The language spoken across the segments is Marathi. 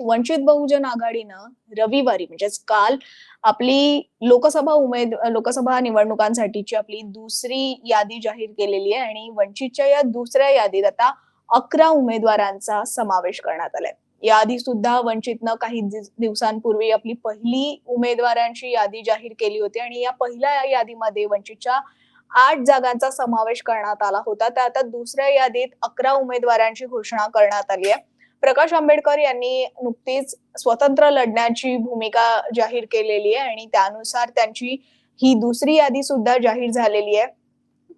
वंचित बहुजन आघाडीनं रविवारी म्हणजेच काल आपली लोकसभा उमेद लोकसभा निवडणुकांसाठीची आपली दुसरी यादी जाहीर केलेली आहे आणि वंचितच्या या दुसऱ्या यादीत आता अकरा उमेदवारांचा समावेश करण्यात आलाय. याआधी सुद्धा वंचितनं काही दिवसांपूर्वी आपली पहिली उमेदवारांची यादी जाहीर केली होती आणि या पहिल्या यादीमध्ये वंचितच्या आठ जागांचा समावेश करण्यात आला होता. तर आता दुसऱ्या यादीत अकरा उमेदवारांची घोषणा करण्यात आली आहे. प्रकाश आंबेडकर यांनी नुकतीच स्वतंत्र लढण्याची भूमिका जाहीर केलेली आहे आणि त्यानुसार त्यांची ही दुसरी यादी सुद्धा जाहीर झालेली आहे.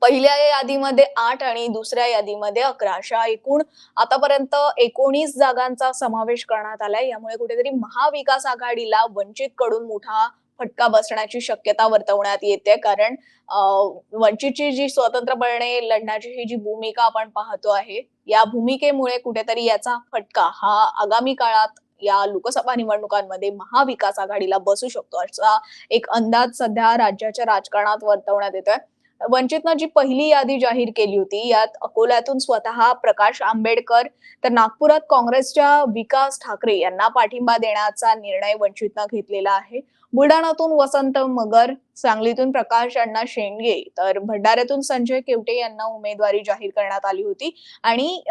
पहिल्या यादीमध्ये आठ आणि दुसऱ्या यादीमध्ये अकरा. अशा एकूण आतापर्यंत एकोणीस जागांचा समावेश करण्यात आलाय. यामुळे कुठेतरी महाविकास आघाडीला वंचित कडून मोठा फटका बसण्याची शक्यता वर्तवण्यात येते. कारण वंचितची जी स्वतंत्रपणे लढण्याची ही जी भूमिका आपण पाहतो आहे या भूमिकेमुळे कुठेतरी याचा फटका हा आगामी काळात या लोकसभा निवडणुकांमध्ये महाविकास आघाडीला बसू शकतो असा एक अंदाज सध्या राज्याच्या राजकारणात वर्तवण्यात येतोय. वंचितनं जी पहिली यादी जाहीर केली होती यात अकोल्यातून स्वतः प्रकाश आंबेडकर तर नागपुरात काँग्रेसच्या विकास ठाकरे यांना पाठिंबा देण्याचा निर्णय वंचितनं घेतलेला आहे. बुलढाणातून वसंत मगर सांगलीतून प्रकाश अण्णा शेंडगे तर भंडाऱ्यातून संजय केवटे यांना उमेदवारी जाहीर करण्यात आली होती. आणि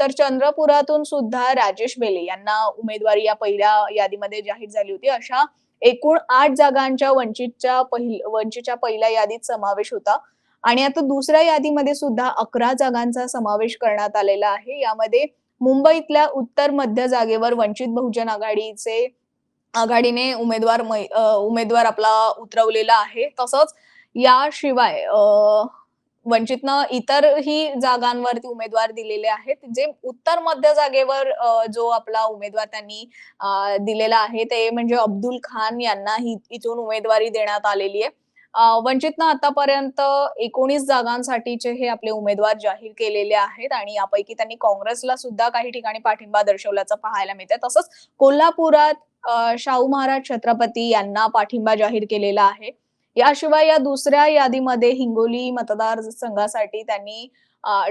तर चंद्रपुरातून सुद्धा राजेश बेले यांना उमेदवारी या पहिल्या यादीमध्ये जाहीर झाली होती. अशा एकूण आठ जागांच्या वंचितच्या पहिल वंचितच्या पहिल्या यादीत समावेश होता. आणि आता दुसऱ्या यादीमध्ये सुद्धा अकरा जागांचा समावेश करण्यात आलेला आहे. यामध्ये मुंबईतल्या उत्तर मध्य जागेवर वंचित बहुजन आघाडीचे आघाडीने उमेदवार उमेदवार आपला उतरवलेला आहे. तसंच याशिवाय अ, वंचितनं इतरही जागांवरती उमेदवार दिलेले आहेत जे उत्तर मध्य जागेवर जो आपला उमेदवार त्यांनी दिलेला आहे ते म्हणजे अब्दुल खान यांना ही इथून उमेदवारी देण्यात आलेली आहे. वंचितनं आतापर्यंत एकोणीस जागांसाठीचे हे आपले उमेदवार जाहीर केलेले आहेत आणि यापैकी त्यांनी काँग्रेसला सुद्धा काही ठिकाणी पाठिंबा दर्शवल्याचं पाहायला मिळतंय. तसंच कोल्हापुरात शाहू महाराज छत्रपती यांना पाठिंबा जाहीर केलेला आहे. याशिवाय या दुसऱ्या यादीमध्ये हिंगोली मतदारसंघासाठी त्यांनी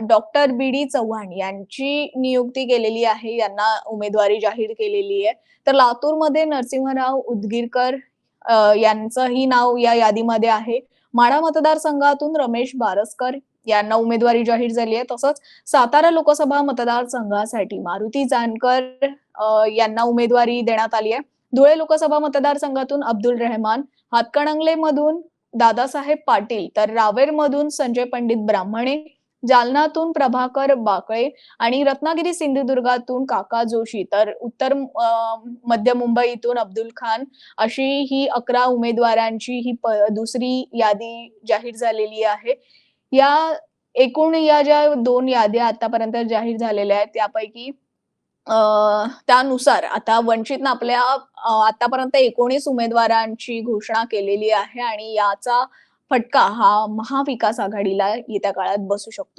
डॉक्टर बी डी चव्हाण यांची नियुक्ती केलेली आहे. यांना उमेदवारी जाहीर केलेली आहे. तर लातूरमध्ये नरसिंहराव उदगीरकर यांचंही नाव या यादीमध्ये आहे. माढा मतदारसंघातून रमेश बारसकर यांना उमेदवारी जाहीर झाली आहे. तसंच सातारा लोकसभा मतदारसंघासाठी मारुती जानकर यांना उमेदवारी देण्यात आली आहे. धुळे लोकसभा मतदारसंघातून अब्दुल रहमान हातकणंगले मधून दादासाहेब पाटील तर रावेर मधून संजय पंडित ब्राह्मणे जालनातून प्रभाकर बाकळे आणि रत्नागिरी सिंधुदुर्गातून काका जोशी तर उत्तर मध्य मुंबईतून अब्दुल खान अशी ही अकरा उमेदवारांची ही दुसरी यादी जाहीर झालेली आहे. या एकूण या ज्या दोन याद्या आतापर्यंत जाहीर झालेल्या आहेत त्यापैकी त्यानुसार आता वंचितनं आपल्या आतापर्यंत एकोणीस उमेदवारांची घोषणा केलेली आहे आणि याचा फटका हा महाविकास आघाडीला येत्या काळात बसू शकतो.